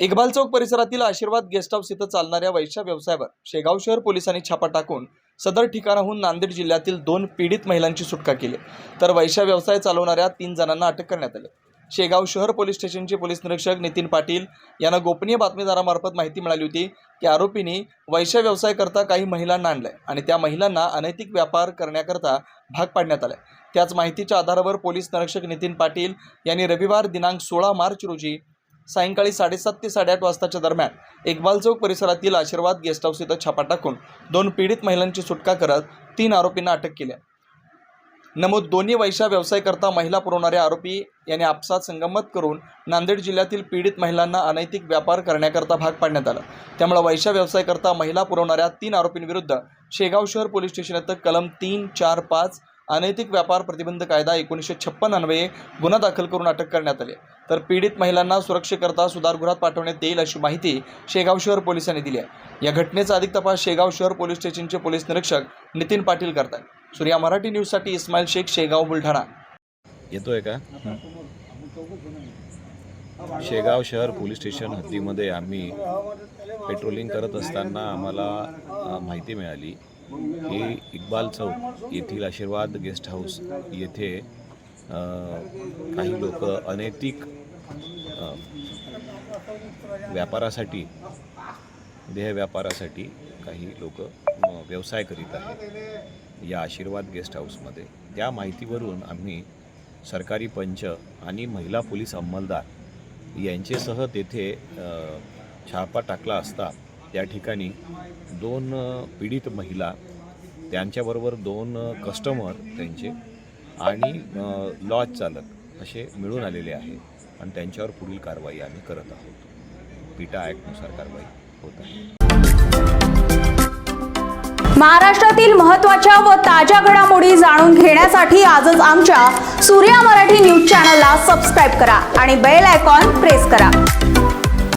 इकबाल चौक परिसरातील आशीर्वाद guest house इथं चालणाऱ्या वैश्या व्यवसायावर शेगाव शहर पोलिसांनी छापा टाकून सदर ठिकाणाहून नांदेड जिल्ह्यातील दोन पीडित महिलांची सुटका केली. तर वैशा व्यवसाय चालवणाऱ्या तीन जणांना अटक करण्यात आली. शेगाव शहर पोलीस स्टेशनचे पोलीस निरीक्षक नितीन पाटील यांना गोपनीय बातमीदारामार्फत माहिती मिळाली होती की आरोपींनी वैश्य व्यवसाय करता काही महिलांना आणलंय आणि त्या महिलांना अनैतिक व्यापार करण्याकरता भाग पाडण्यात आलाय त्याच माहितीच्या आधारावर पोलीस निरीक्षक नितीन पाटील यांनी रविवार दिनांक सोळा मार्च रोजी सायंकाळी साडेसात ते साडेआठ वाजताच्या दरम्यान इकबाल चौक परिसरातील आशीर्वाद गेस्ट हाऊस इथं छापा टाकून दोन पीडित महिलांची सुटका करत तीन आरोपींना अटक केली नमूद दोन्ही वैशा व्यवसाय करता महिला पुरवणारे आरोपी यांनी आपसात संगमत करून नांदेड जिल्ह्यातील पीडित महिलांना अनैतिक व्यापार करण्याकरता भाग पाडण्यात आला. त्यामुळे वैशा व्यवसाय करता महिला पुरवणाऱ्या तीन आरोपींविरुद्ध शेगाव शहर पोलीस स्टेशन येथे कलम तीन चार पाच अनैतिक व्यापार प्रतिबंध कायदा एकोणीसशे छप्पन अन्वये गुन्हा दाखल करून अटक करण्यात आली तर पीडित महिलांना सुरक्षेकरता सुधारगृहात पाठवण्यात येईल अशी माहिती शेगाव शहर पोलिसांनी दिली आहे. या घटनेचा अधिक तपास शेगाव शहर पोलीस स्टेशनचे पोलीस निरीक्षक नितीन पाटील करतात सूर्या मराठी न्यूजसाठी इस्माईल शेख शेगाव बुलढाणा. येतोय का? शेगाव शहर पोलीस स्टेशन हद्दीमध्ये आम्ही पेट्रोलिंग करत असताना आम्हाला माहिती मिळाली. हे इक्बाल चौक येथील आशीर्वाद गेस्ट हाऊस येथे काही लोक अनैतिक व्यापारासाठी देह व्यापारासाठी काही लोक व्यवसाय करीत आहेत. या आशीर्वाद गेस्ट हाऊसमध्ये. त्या माहितीवरून आम्ही सरकारी पंच आणि महिला पोलीस अंमलदार यांचेसह तेथे छापा टाकला असता त्या ठिकाणी दोन पीडित महिला त्यांच्याबरोबर दोन कस्टमर त्यांचे आणि लॉज चालक असे मिळून आलेले आहे. आणि त्यांच्यावर पुढील कारवाई आम्ही करत आहोत. पिटा ॲक्टनुसार कारवाई होत आहे. महाराष्ट्रातील महत्त्वाच्या व ताज्या घडामोडी जाणून घेण्यासाठी आजच आमच्या सूर्या मराठी न्यूज चॅनलला सबस्क्राईब करा आणि बेल आयकॉन प्रेस करा.